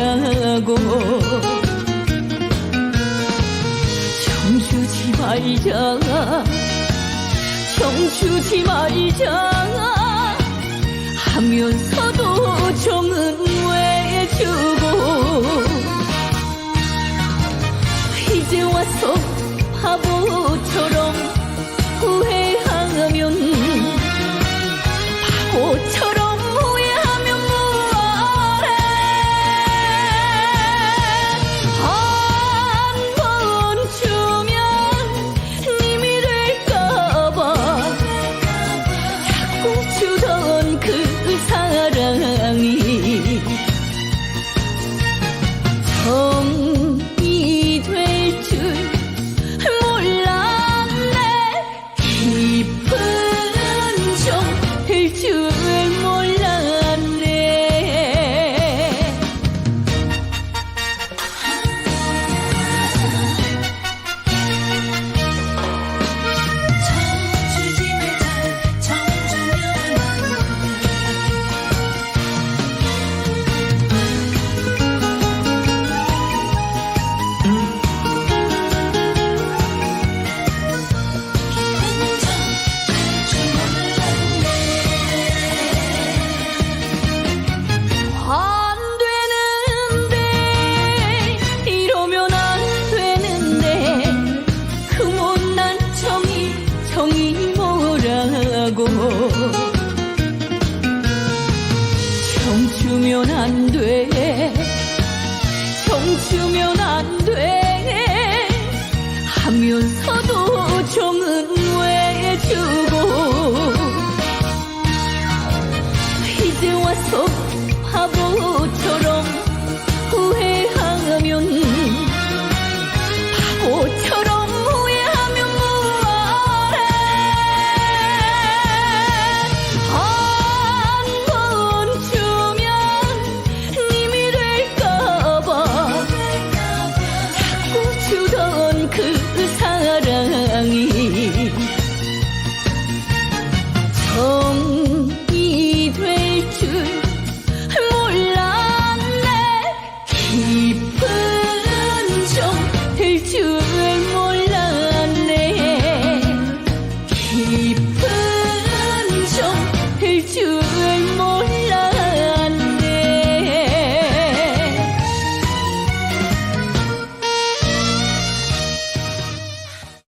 말라고 청주지 말자 청주지 말자 하면서도 정은 왜 주고 이제 와서 바보처럼 go 했던 그 사랑이 정이 될 줄 몰랐네. 깊은 정될줄 몰랐네. 깊은